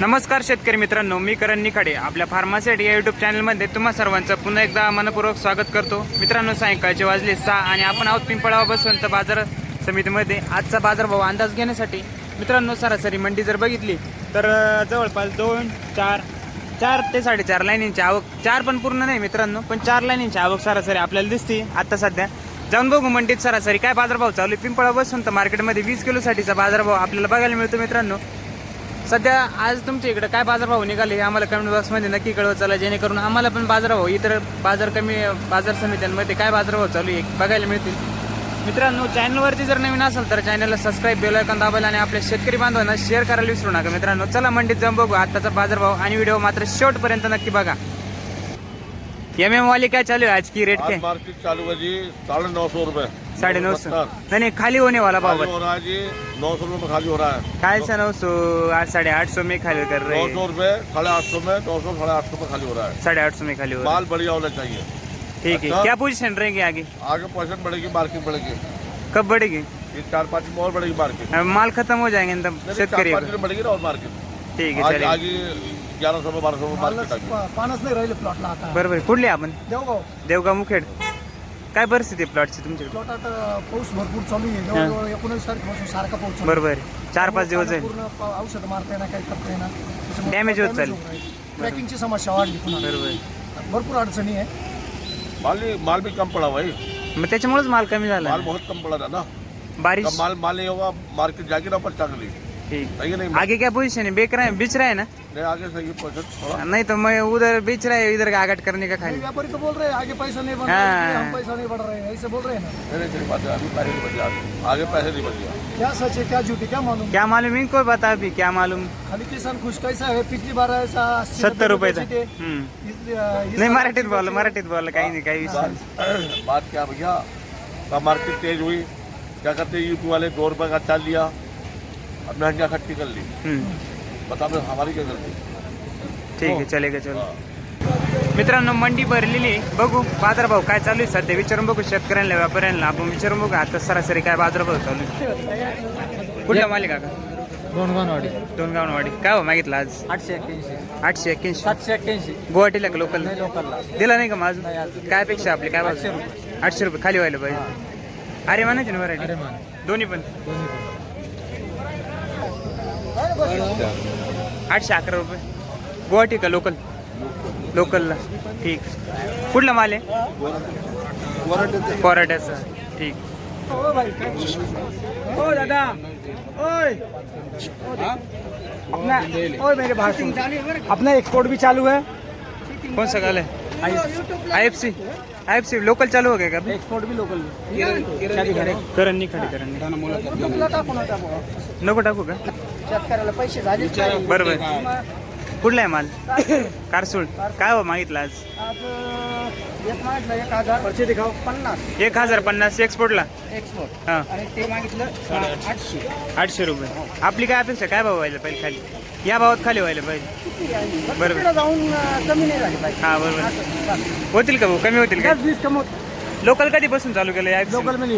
नमस्कार शेतकरी मित्रांनो मी करण निखाडे. आपल्या फार्मासेट या युट्यूब चॅनलमध्ये तुम्हा सर्वांचं पुन्हा एकदा मनपूर्वक स्वागत करतो. मित्रांनो सायंकाळचे वाजले सहा आणि आपण आहोत पिंपळावा बसवंत बाजार समितीमध्ये. आजचा बाजारभाव अंदाज घेण्यासाठी मित्रांनो सरासरी मंडी जर बघितली तर जवळपास दोन चार चार ते साडेचार लाईनींची आवक. चार पण पूर्ण नाही मित्रांनो पण चार लाईनींची आवक सरासरी आपल्याला दिसते आता सध्या. जाऊन बघू मंडीत सरासरी काय बाजारभाव चालू आहे. पिंपळा बसवंत मार्केटमध्ये वीस किलोसाठीचा बाजारभाव आपल्याला बघायला मिळतो मित्रांनो. सध्या आज तुमच्या इकडे काय बाजारभाव निघाले हे आम्हाला कमेंट बॉक्समध्ये नक्की कळवत चला जेणेकरून आम्हाला पण बाजारभाव इतर बाजार कमी बाजार समित्यांमध्ये काय बाजारभाव चालू आहे बघायला मिळतील. मित्रांनो चॅनलवरती जर नवीन असेल तर चॅनलला सबस्क्राईब बेल आयकॉन दाबायला आणि आपल्या शेतकरी बांधवांना शेअर करायला विसरू नका. मित्रांनो चला मंडीत जाऊन बघू. आताचा बाजारभाव आणि व्हिडिओ मात्र शेवटपर्यंत नक्की बघा. एम एम वाली काय चालू आहे? आज की रेट काय? मार्केट चालू है जी साढ़े सौ साढ़े नौ सौ। नहीं नहीं खाली होने वाला भाव हो रहा है जी नौ सौ रुपये में खाली हो रहा है। काय सा नौ सौ आठ साढ़े आठ सौ में खाली कर रहे नौ हैं। सौ रुपये साढ़े आठ सौ में नौ सौ साढ़े आठ सौ में खाली हो रहा है। साढ़े आठ सौ में खाली हो रहा है। माल बढ़िया होना चाहिए। ठीक है। अच्छा। क्या पोजीशन रहेंगे आगे? आगे परसेंट बढ़ेगी मार्केट बढ़ेगी। कब बढ़ेगी? चार पाँच में और बढ़ेगी मार्केट माल खत्म हो जाएँगे बढ़ेगी ना और मार्केट ठीक है आगे ग्यारह सौ बारह सौ में मार्केट आगे पा- पानच नाही राहिले प्लॉटला बरोबर कुठले आपण देवगाव। देवगाव मुखेड। काय परिस्थिती आहे प्लॉटची तुमच्याकडे? प्लॉटात अं, पाऊस भरपूर चालू आहे. जवळजवळ एकोणीस तारखेपासून सारखा पाऊस चालू आहे. बरोबर आहे. चार पाच दिवस त्यामुळे जाईल पूर्ण पा- औषध मारता येणार काही करता येणार. त्याच्यामुळे Damage होत damage चालली. होऊन राहिली. ट्रॅकिंगची समस्या वाढली पुन्हा. बरोबर आहे. भरपूर अडचणी आहे. माल भी माल भी कम पड़ा भाई. मग त्याच्यामुळेच माल कमी झाला. माल बहुत कम पड़ा था ना. बारिश? कब माल माल होगा मार्केट जाएगी ना चाकली ठीक। है आगे क्या पोजीशन है? बेच रहा है बेच रहा है ना? नहीं आगे सही थोड़ा। नहीं तो मैं उधर बेच रहा है इधर आगाट करने का खाली। व्यापारी तो बोल रहे हैं आगे पैसा नहीं बन हाँ। रहा है। हम पैसा नहीं बढ़ रहे हैं ऐसे बोल रहे हैं है पैसे नहीं आगे आगे पैसे नहीं बचे। क्या सच है क्या झूठ है क्या मालूम? क्या मालूम? इनको बता अभी क्या मालूम? खाली किसान खुश कैसा है? पिछली बार ऐसा सत्तर रुपये था। हम्म. नाही मराठीत अस्सी बोल रुपये मराठीत बोल काही नाही काही बात क्या भैया? मार्केट तेज हुई। क्या करते यूपी वाले दो रुपए का चाल लिया। अब महंगा खट्टी कर ली। हम्म. बता मैं हमारी क्या गलती? ठीक आहे चलेगा चलो मित्रांनो मंडी भरलेली. बघू बाजारभाव काय चालू आहे सध्या? विचारून बघू शेतकऱ्यांना व्यापाऱ्यांना. आपण विचारून बघू आता सरासरी काय बाजारभाव चालू आहे? कुठला मालिक का? दोन गाववाडी दोन काय हो मागितलं आज? आठशे एक्क्याऐंशी. आठशे एक्क्याऐंशी. सातशे एक्क्याऐंशी. गुवाहाटीला का लोकल लोकलला. दिला नाही का माझं. काय अपेक्षा आपली? काय आठशे भाव आठशे रुपये. खाली व्हायला पाहिजे. अरे म्हणायची ना व्हरायटी दोन्ही पण. आठशे अकरा रुपये गुवाहाटी का लोकल लोकलला ठीक कुठला माल आहे पराठ्याचा ठीक ओ दादा ओए अपना ओए मेरे भाई अपना एक्सपोर्ट भी चालू है कौन सा गाल है I F C I F C local चालू हो गया का एक्सपोर्ट भी लोकल करण नाही खडी करण. नको टाकू का? शेतकऱ्याला पैसे झाले बरोबर कुठला आहे माल? कारसूळ. काय हो मागितलं आज? एक मागितलं एक हजार. पैसे दिखाव पन्नास. एक हजार पन्नास. एक्सपोर्टला एक्सपोर्ट हां. आणि ते मागितलं आठशे. आठशे रुपये. आपली काय अपेक्षा काय भाव व्हायला पाहिजे खाली? या भावात खाली व्हायला पाहिजे. बरोबर. जाऊन कमी नाही झाले पाहिजे. हा बरोबर. होतील का भाऊ? कमी होतील का? दस बीस कमवत. लोकल कधीपासून चालू केलं या लोकल में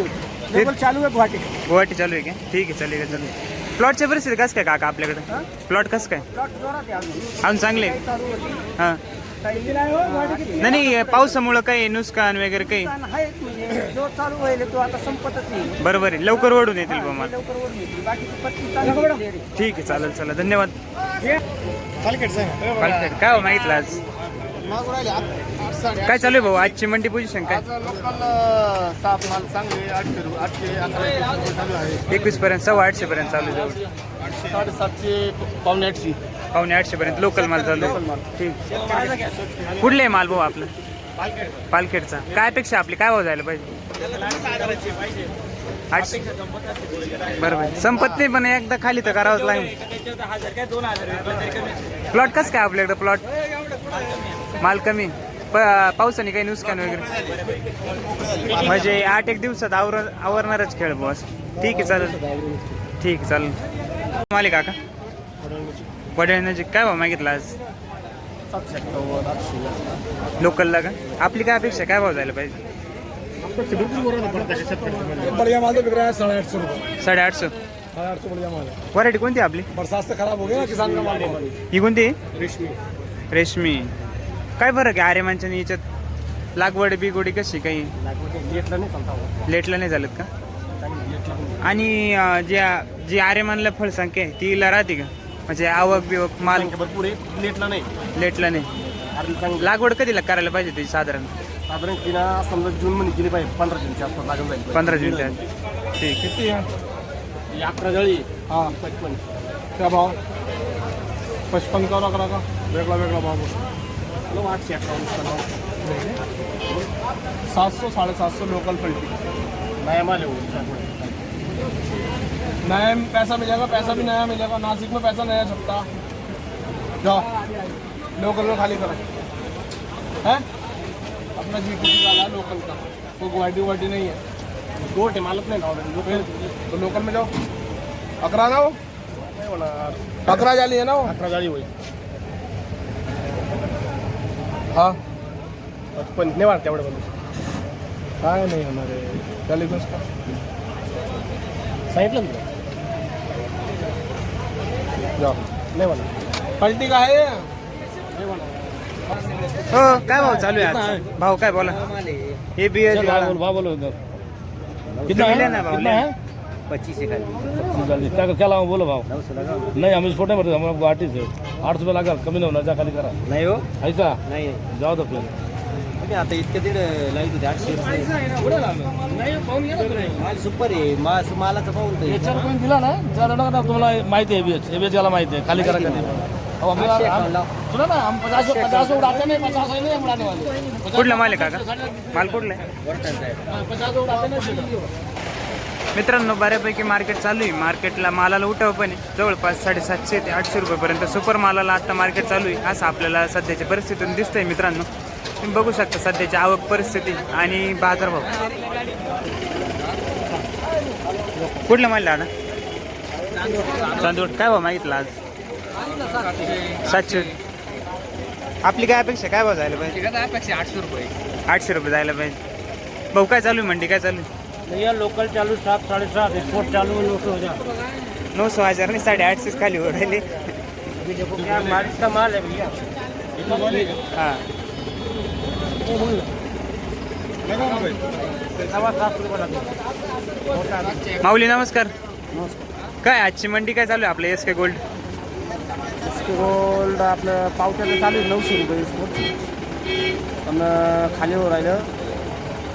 लोकल चालू है गुवाहाटी. गुवाहाटी चालू आहे का? ठीक आहे चालेल चालेल प्लॉटच्या परिस्थिती कसं काय काका आपल्याकडे? प्लॉट कसं काय? प्लॉट जोरात आहे अजून. अजून चांगले? काही चालू होती हां. काही नाही हो, गुवाहाटी किती? नाही नाही पावसामुळं काही नुकसान वगैरे काही? आहेच म्हणजे जो चालू व्हायला तो आता संपतच नाही बरोबर आहे. लवकर ओढून येतील बा मला. लवकर वर येतील. बाकीची पत्ती चालू झालेली आहे. ठीक आहे चालेल चला धन्यवाद. काय हो मागितलं आज? काय चालू आहे भाऊ? आजची मंडी पोझिशन काय? सात माल चांगले आठशे रुपये आठशे अकरा चालू आहे. एकवीस पर्यंत सव्वा आठशे पर्यंत चालू आहे जवळ. साडेसातशे पावणे आठशे. पावणे आठशे पर्यंत लोकल माल चालू आहे. ठीक. कुठले आहे माल भाऊ आपलं? पालखेडचा. काय अपेक्षा आपली? काय भाव जायला पाहिजे? आठशे. बरोबर संपत नाही पण एकदा खाली तर करावंच लागेल. प्लॉट कसं काय आपल्याकडे? प्लॉट माल कमी. प- पावसाने काही नुकसान वगैरे? म्हणजे आठ एक दिवसात आवर आवरणारच खेळ बॉस ठीक आहे चालेल. ठीक आहे चालेल. माले काका? वडिलांची काय भाव मागितला आज? लोकलला का? आपली काय अपेक्षा काय भाव जायला पाहिजे? बढ़िया माल तो बिक रहा साढ़े आठ सौ रुपये. साडेआठशे साढ़े आठ सौ बढ़िया माल है व्हरायटी कोणती आपली? बरसात खराब हो गया ना किसान का माल ही कोणती? रेशमी. रेशमी. काय फरक आहे आर्यमानच्या आणि याच्यात? लागवड बिगोडी कशी काही? लेटला नहीं चलता वो लेटला नाही झालं का? लेटला नहीं. आणि अं, ज्या जी आर्यमानला फळसंख्या आहे ती राहते का? म्हणजे आवक बिवक माल भरपूर आहे लेटला नाही. लेटला नाही. कारण चांगलं. लागवड कधीला करायला पाहिजे त्याची साधारण? साधारण तिला समजा जून मध्ये केली पाहिजे पंधरा जूनच्या आसपास लागून जाईल पंधरा जूनच्या ठीक. किती आहे? अकरा जळी. हा. पचपन. क्या भाव? पचपन का अकरा का वेगळा वेगळा भाव बोलो आठशे इसका सात सौ साढ़े सात सौ लोकल पलटी नया माल है नया पैसा मिलेगा पैसा भी नया मिलेगा नासिक में पैसा नया छपता। जाओ लोकल में खाली करो। है? अपना जी टी वाला लोकल का। कोई गुवाहाटी गुवाहाटी नहीं है। दो है मालक नहीं ना तो लोकल में जाओ। अकरा ना हो? अकरा जाली है ना हो अकरा जाली होई। हाँ? पण नाही वाटत एवढं बंद काय नाही होणार आहे. का? सांगितलं तुला? जाऊ नाही म्हणा पलटी का आहे नाही म्हणा हो काय भाव चालू आहे? भाव काय बोला? हे बी भाव बोलो कितना ना ले पच्चीस से खाली क्या क्या लावा बोलो भाव नऊ सौ लगा. नहीं हम छोटे मरते हम गुवाहाटी से आठ रुपये लगा कमी नाही होणार. जा खाली करा. नाही हो? ऐसा नाही जाऊ दो तुम्ही आता इतके दीड लाईत होते. आठशे रुपये. माल सुपर आहे. मास मालाचं पाहून तर याच्यावर कोणी दिला ना? ज्यादा नका तुम्हाला माहिती आहे एबीएच एबीएच याला माहिती आहे. खाली करा कधी अब हम आठशे हम- एकावन्न लाव. सुना ना हम पचास पचास उड़ाते नहीं पचास नहीं हम उड़ाने वाले. कुठला माल आहे काका? माल कुठला आहे? वरटांचा आहे पचास उड़ाते नहीं मित्रांनो बऱ्यापैकी मार्केट चालू आहे. मार्केटला मालाला उठाव पण आहे. जवळपास साडेसातशे ते आठशे रुपयेपर्यंत सुपर मालाला आता मार्केट चालू आहे. असं आपल्याला सध्याच्या परिस्थितीतून दिसतंय मित्रांनो. तुम्ही बघू शकता सध्याची आवक परिस्थिती आणि बाजारभाव. कुठला माल दादा? चांदोड काय भाव मागितला आज? सातशे. आपली काय अपेक्षा काय भाव जायला पाहिजे? आठशे रुपये. आठशे रुपये जायला पाहिजे. भाऊ काय चालू आहे मंडी? काय चालू आहे? भैया लोकल चालू सात साढ़े सात एक्सपोर्ट चालू नौ सौ हजार नऊ सौ हजार नाही साडे आठशेच खाली हो राहिले अभी देखो क्या बारिश का माल है भैया? हां. माऊली नमस्कार. काय आजची मंडी काय चालू आहे आपलं एस के गोल्ड गोल्ड आपलं पावट्याचं चालू आहे नऊशे रुपये पण खाली हो राहिलं.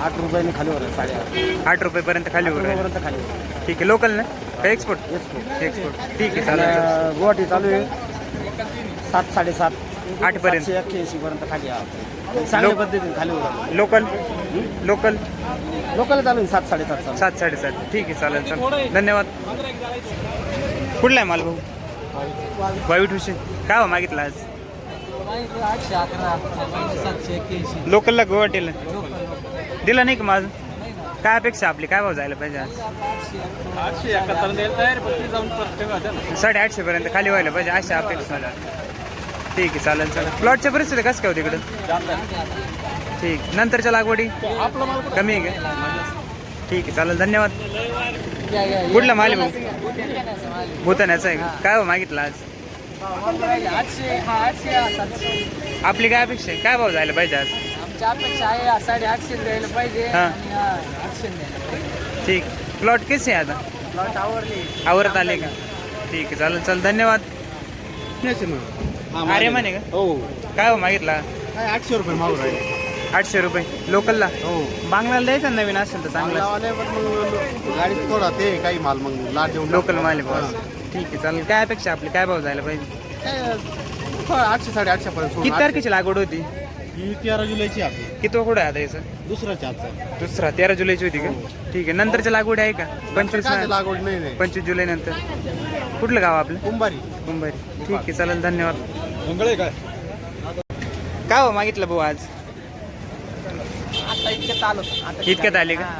आठ रुपयाने खाली हो राहिलं साडेआठ आठ रुपयेपर्यंत खाली राहिले रुपयापर्यंत खाली हो ठीक आहे लोकल ना? का एक्सपोर्ट एक्सपोर्ट एक्सपोर्ट ठीक आहे चालेल आणि गुवाहाटी चालू आहे. सात साडेसात. आठपर्यंत. एक्क्याऐंशी पर्यंत खाली आहे. चांगल्या लोक- पद्धतीने खाली हो राहिलं लोकल लोकल लोकल चालू आहे सात साडेसात चालू सात साडेसात. ठीक आहे चालेल चालेल. धन्यवाद. कुठला आहे माल भाऊ? वाईट हुशे काय हो मागितला आज? आठशे अकरा सातशे एक्क्याऐंशी. लोकलला गुवाहाटीला? दिला नाही का माझं काय अपेक्षा आपली? काय भाव जायला पाहिजे आज? आठशे एकाहत्तर द्यायला तयार पण ती जाऊन प्रत्येक साडे आठशे पर्यंत खाली व्हायला पाहिजे अशा अपेक्षा ठीक आहे चालेल चालेल. प्लॉटच्या परिस्थिती कसं काय होती इकडं? ठीक. नंतरच्या लागवडी? कमी आहे का? ठीक आहे चालेल धन्यवाद. कुठला माल आहे भाऊ? भूताण्याचा आहे का? काय हो मागितला आज? आठशे हा आठशे हा सातशे. आपली काय अपेक्षा आहे? काय भाव जायला पाहिजे आज? आमच्या अपेक्षा आहे साडे आठशे द्यायला पाहिजे हा. आणि हा, आठशे द्यायला ठीक. प्लॉट कसे आहे आता? प्लॉट आवडली आवरत आले का? ठीक आहे. चालेल चालेल. धन्यवाद. अरे म्हणे का? हो. काय हो मागितला? काय आठशे रुपये मागू राहिले. आठशे रुपये. लोकलला? हो. बांगलाला द्यायचा ना नवीन असेल तर चांगला लावाले पण मग गाडीत थोडा ते काही माल मग लाट देऊन लोकल माल आहे बॉस. ठीक आहे चालेल. काय अपेक्षा आपली? काय भाव जायला पाहिजे? काय आठशे साडेआठशे पर्यंत किती तारखेची लागवड होती? ही तेरा जुलैची आपली किती कुठं आहे आता याचं? दुसरा चारचा. दुसरा तेरा जुलैची होती का? ठीक आहे. नंतरच्या लागवड आहे का? पंचवीस काय लागवड नाही नाही. पंचवीस जुलै नंतर. कुठलं गाव आपलं? कुंभारी. मुंबई ठीक आहे चालेल धन्यवाद. मंगळे काय? काय हो मागितलं भाऊ आज? आता इतक्यात आलो. आता इतक्यात आले का?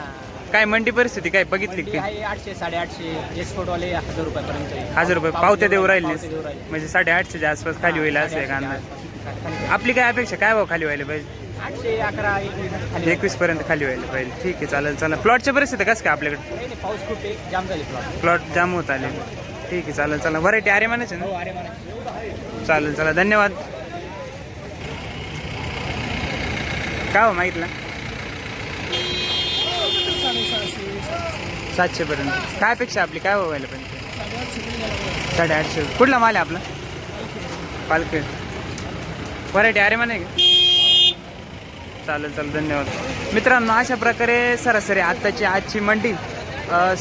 काय मंडी परिस्थिती काय बघितली का? काय? आहे आठशे साडेआठशे. एक्सपोर्ट वाले हजार रुपयापर्यंत आहे. हजार रुपये. पावत्या देऊ राहिले पावत्या देऊ राहिले. म्हणजे साडे आठशेच्या आसपास खाली होईल असं आहे का अंदाज. आपली काय अपेक्षा? काय भाव खाली व्हायला पाहिजे? आठशे अकरा एकवीस खाली एकवीस पर्यंत खाली व्हायला पाहिजे. ठीक आहे चालेल चालेल. प्लॉटच्या परिस्थिती कसं काय आपल्याकडे? नाही, नाही, पाऊस खूप आहे जाम झाली प्लॉट प्लॉट जाम होत आले. ठीक आहे चालेल चालेल. व्हरायटी अरे म्हणायचे ना? अरे मला चालेल चला धन्यवाद. काय हो मागितलं? सातशे पर्यंत. काय अपेक्षा आपली? काय हो व्हायला पाहिजे? साडेआठशे. कुठला माल आहे आपला? पालखेड व्हरायटी अरे म्हणे. का चालेल चालेल धन्यवाद. मित्रांनो अशा प्रकारे सरासरी आत्ताची आजची मंडी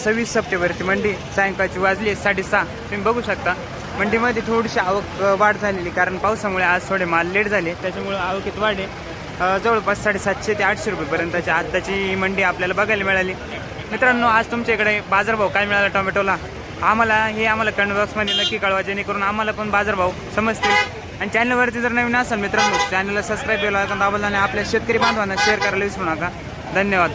सव्वीस सप्टेंबरची मंडी सायंकाळची वाजली आहे साडेसहा. तुम्ही बघू शकता मंडीमध्ये थोडीशी आवक वाढ झालेली कारण पावसामुळे आज थोडे माल लेट झाले त्याच्यामुळे आवकीत वाढ आहे. जवळपास साडेसातशे ते आठशे रुपयेपर्यंतची आत्ताची मंडी आपल्याला बघायला मिळाली. मित्रांनो आज तुमच्या इकडे बाजारभाव काय मिळाला टोमॅटोला? आम्हाला हे आम्हाला कमेंट बॉक्समध्ये नक्की कळवा जेणेकरून आम्हाला पण बाजारभाव समजतील. आणि चॅनलवरती जर नवीन असाल मित्रांनो चॅनलला सबस्क्राईब केला दाबल आणि आपल्या शेतकरी बांधवांना शेअर करायला विसरू नका. धन्यवाद.